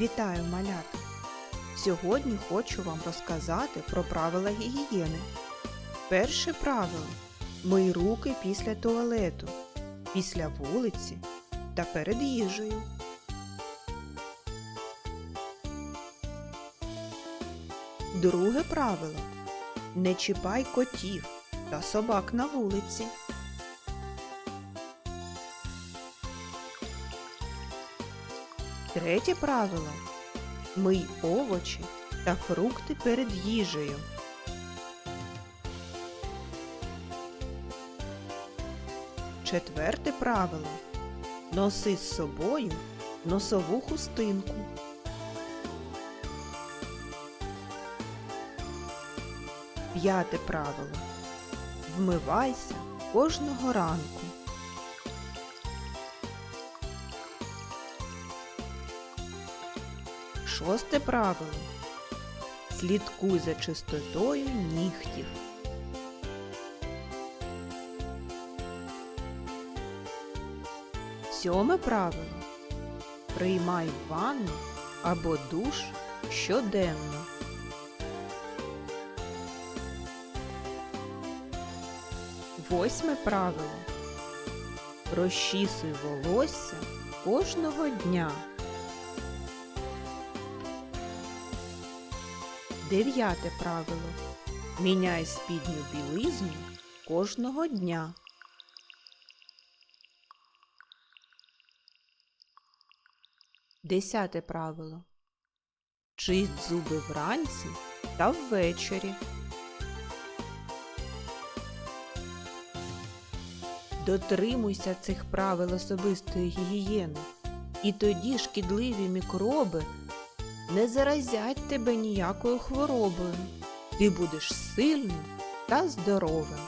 Вітаю малята! Сьогодні хочу вам розказати про правила гігієни. Перше правило мий руки після туалету, після вулиці та перед їжею. Друге правило не чіпай котів та собак на вулиці. Третє правило мий овочі та фрукти перед їжею. Четверте правило носи з собою носову хустинку. П'яте правило вмивайся кожного ранку. Шосте правило. Слідкуй за чистотою нігтів. Сьоме правило. Приймай ванну або душ щоденно. Восьме правило. Розчісуй волосся кожного дня. Дев'яте правило. Міняй спідню білизну кожного дня. Десяте правило. Чисть зуби вранці та ввечері. Дотримуйся цих правил особистої гігієни, і тоді шкідливі мікроби не заразять тебе ніякою хворобою. Ти будеш сильним та здоровим.